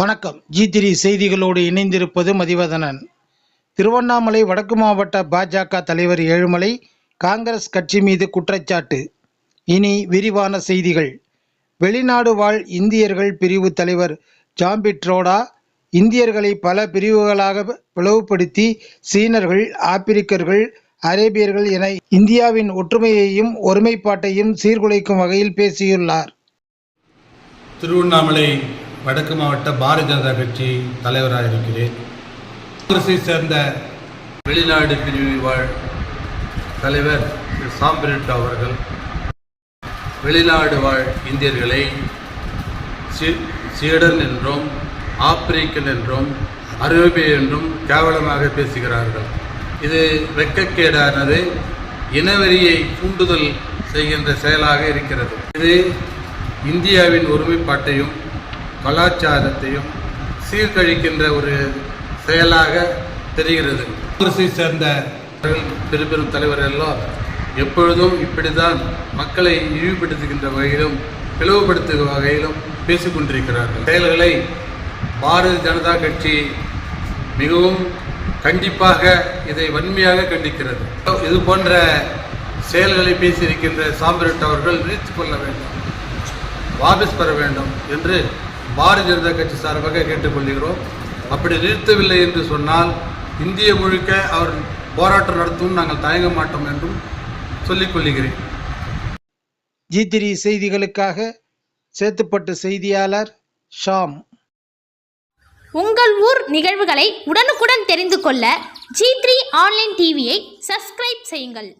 வணக்கம். ஜி திரி செய்திகளோடு இணைந்திருப்பது மதிவதனன். திருவண்ணாமலை வடக்கு மாவட்ட பாஜக தலைவர் ஏழுமலை காங்கிரஸ் கட்சி மீது குற்றச்சாட்டு. இனி விரிவான செய்திகள். வெளிநாடு வாழ் இந்தியர்கள் பிரிவு தலைவர் ஜாம்பிட்ரோடா இந்தியர்களை பல பிரிவுகளாக பிளவுபடுத்தி சீனர்கள் ஆப்பிரிக்கர்கள் அரேபியர்கள் என இந்தியாவின் ஒற்றுமையையும் ஒருமைப்பாட்டையும் சீர்குலைக்கும் வகையில் பேசியுள்ளார். திருவண்ணாமலை வடக்கு மாவட்ட பாரதிய ஜனதா கட்சி தலைவராக இருக்கிறேன் காங்கிரஸை சேர்ந்த வெளிநாடு பிரிவு வாழ் தலைவர் திரு சாம்பிரட் அவர்கள் வெளிநாடு வாழ் இந்தியர்களை சீடன் என்றும் ஆப்பிரிக்கன் என்றும் அரேபிய என்றும் கேவலமாக பேசுகிறார்கள். இது வெக்கக்கேடானது இனவெறியை தூண்டுதல் செய்கின்ற செயலாக இருக்கிறது. இது இந்தியாவின் ஒருமைப்பாட்டையும் கலாச்சாரத்தையும் சீர்கழிக்கின்ற ஒரு செயலாக தெரிகிறது. காங்கிரஸை சேர்ந்த பெரும் பெரும் தலைவர்கள் எல்லாம் எப்பொழுதும் இப்படிதான் மக்களை இழிவுபடுத்துகின்ற வகையிலும் பிளவுபடுத்துகிற வகையிலும் பேசிக்கொண்டிருக்கிறார்கள் செயல்களை பாரதிய ஜனதா கட்சி மிகவும் கண்டிப்பாக இதை வன்மையாக கண்டிக்கிறது. இது போன்ற செயல்களை பேசியிருக்கின்ற சாம்பிரட் அவர்கள் நிறுத்திக் கொள்ள வேண்டும் வாபஸ் பெற வேண்டும் என்று பாரதிய ஜனதா கட்சி சார்பாக கேட்டுக்கொள்கிறோம். அப்படி நிறுத்தவில்லை என்று சொன்னால் இந்திய முழுக்க அவர் போராட்டம் நடத்தும் நாங்கள் தயங்க மாட்டோம் என்றும் சொல்லிக் கொள்கிறேன். ஜி த்ரீ செய்திகளுக்காக சேத்துப்பட்டு செய்தியாளர் ஷாம். உங்கள் ஊர் நிகழ்வுகளை உடனுக்குடன் தெரிந்து கொள்ள ஜி த்ரீ ஆன்லைன் டிவியை சப்ஸ்கிரைப் செய்யுங்கள்.